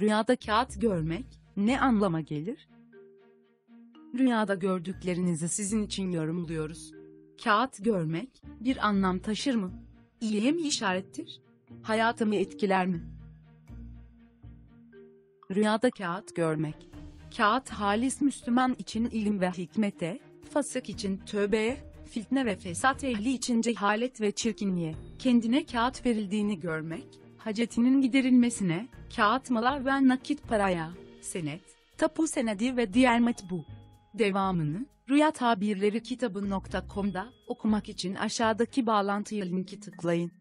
Rüyada kağıt görmek ne anlama gelir? Rüyada gördüklerinizi sizin için yorumluyoruz. Kağıt görmek bir anlam taşır mı? İyiye mi işarettir? Hayatımı etkiler mi? Rüyada kağıt görmek. Kağıt halis Müslüman için ilim ve hikmete, fasık için tövbeye, fitne ve fesat ehli için cehalet ve çirkinliğe, kendine kağıt verildiğini görmek, hacetinin giderilmesine, kağıt mala ve nakit paraya, senet, tapu senedi ve diğer matbu. Devamını, Rüya Tabirleri kitabı.com'da okumak için aşağıdaki bağlantıya linki tıklayın.